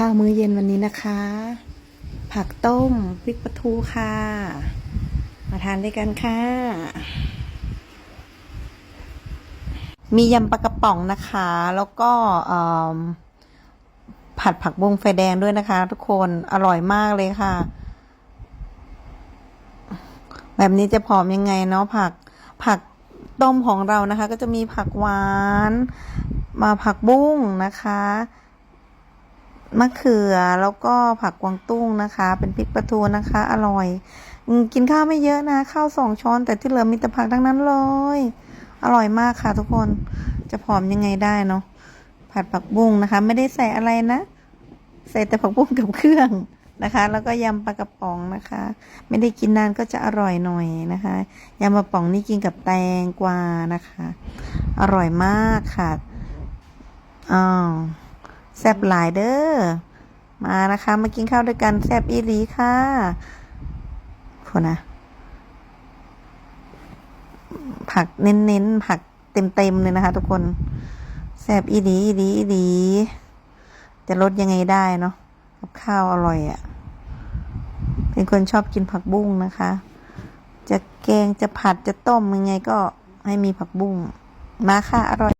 ข้าวมื้อเย็นวันนี้นะคะ ผักต้มพริกปลาทูค่ะ มาทานด้วยกันค่ะ มียำปลากระป๋องนะคะ แล้วก็ผัดผักบุ้งไฟแดงด้วยนะคะ ทุกคนอร่อยมากเลยค่ะ แบบนี้จะผอมยังไงเนาะผักผักต้มของเรานะคะ ก็จะมีผักหวาน มาผักบุ้งนะคะ มะเขือแล้วก็ผักกวางตุ้งนะคะ เป็นพริกปลาทูนะคะ อร่อยกินข้าวไม่เยอะนะ ข้าวสองช้อน แต่ที่เหลือมีแต่ผักทั้งนั้นเลย อร่อยมากค่ะทุกคนจะผอมยังไงได้เนาะผัดผักบุ้งนะคะ ไม่ได้ใส่อะไรนะ ใส่แต่ผักบุ้งกับเครื่องนะคะ แล้วก็ยำปลากระป๋องนะคะ ไม่ได้กินนานก็จะอร่อยหน่อยนะคะยำปลากระป๋องนี่กินกับแตงกวานะคะ อร่อยมากค่ะอ้าว แซบหลายเด้อ มานะคะ มากินข้าวด้วยกันแซบอีหลีค่ะคนนะผักเน้นๆ ผักเต็มๆเลยนะคะ ทุกคนแซบอีหลีอีหลีอีหลีจะลดยังไงได้เนาะกับข้าวอร่อยอะ่ะ เป็นคนชอบกินผักบุ้งนะคะ จะแกงจะผัดจะต้มยังไงก็ให้มีผักบุ้งมาค่ะอร่อย